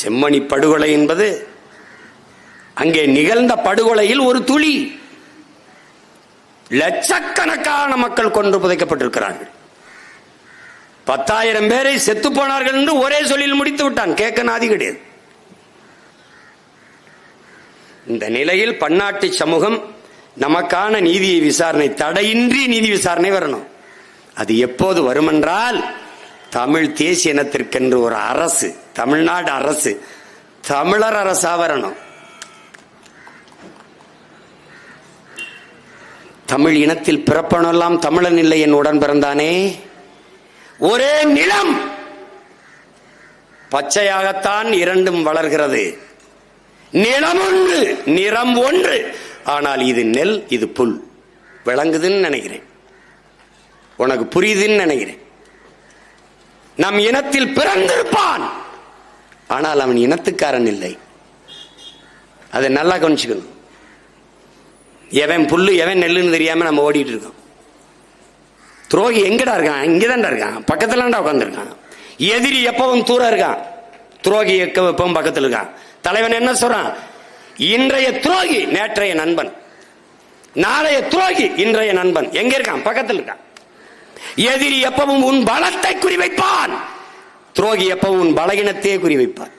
செம்மணி படுகொலை என்பது அங்கே நிகழ்ந்த படுகொலையில் ஒரு துளி. லட்சக்கணக்கான மக்கள் கொன்று புதைக்கப்பட்டிருக்கிறார்கள். பத்தாயிரம் பேரை செத்து போனார்கள் என்று ஒரே சொல்லில் முடித்து விட்டான். கேட்க நாதி கிடையாது. இந்த நிலையில் பன்னாட்டு சமூகம் நமக்கான நீதி விசாரணை தடையின்றி நீதி விசாரணை வரணும். அது எப்போது வருமென்றால் தமிழ் தேசிய இனத்திற்கென்று ஒரு அரசு தமிழ்நாடு அரசு தமிழர் அரசா வரணும் தமிழ் இனத்தில் பிறப்பனெல்லாம் தமிழன் இல்லை என் உடன் பிறந்தானே? ஒரே நிலம்! பச்சையாகத்தான் இரண்டும் வளர்கிறது. நிலம் ஒன்று நிறம் ஒன்று. ஆனால் இது நெல் இது புல். விளங்குதுன்னு நினைக்கிறேன். உனக்கு புரியுதுன்னு நினைக்கிறேன். நம் இனத்தில் பிறந்திருப்பான். ஆனால் அவன் இனத்துக்காரன் இல்லை. அதை நல்லா கவனிச்சுக்கணும். எவன் புல்லு எவன் நெல்லுன்னு தெரியாம நம்ம ஓடிட்டு இருக்கோம். துரோகி எங்கடா இருக்கான்? இங்கதான்டா இருக்கான். பக்கத்துலடா உட்காந்துருக்கான் எதிரி எப்பவும் தூரம் இருக்கான். துரோகி எப்பவும் பக்கத்தில் இருக்கான். தலைவன் என்ன சொல்றான்? இன்றைய துரோகி நேற்றைய நண்பன். நாளைய துரோகி இன்றைய நண்பன். எங்க இருக்கான்? பக்கத்தில் இருக்கான். எதிரி எப்பவும் உன் பலத்தை குறிவைப்பான். துரோகி எப்பவும் உன் பலகினத்தையே குறிவைப்பான்.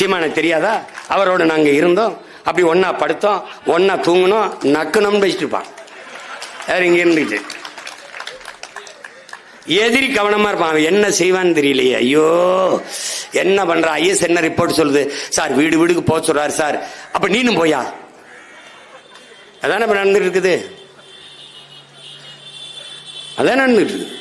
எனக்கு தெரியாதா? அவரோட நாங்க இருந்தோம். அப்படி ஒன்னா படுத்தோம். ஒன்னா தூங்கணும் நக்கணும்னு வச்சுட்டு இங்க இருந்துச்சு எதிரி கவனமா இருப்பான். அவன் என்ன செய்வான்னு தெரியலையே. ஐயோ என்ன பண்ற? ஐஎஸ் என்ன ரிப்போர்ட் சொல்லுது? சார் வீடு வீடுக்கு போக சொல்றாரு சார். அப்ப நீனும் போயா? அதான இப்ப நடந்துட்டு இருக்குது? அதான் நடந்துட்டு இருக்குது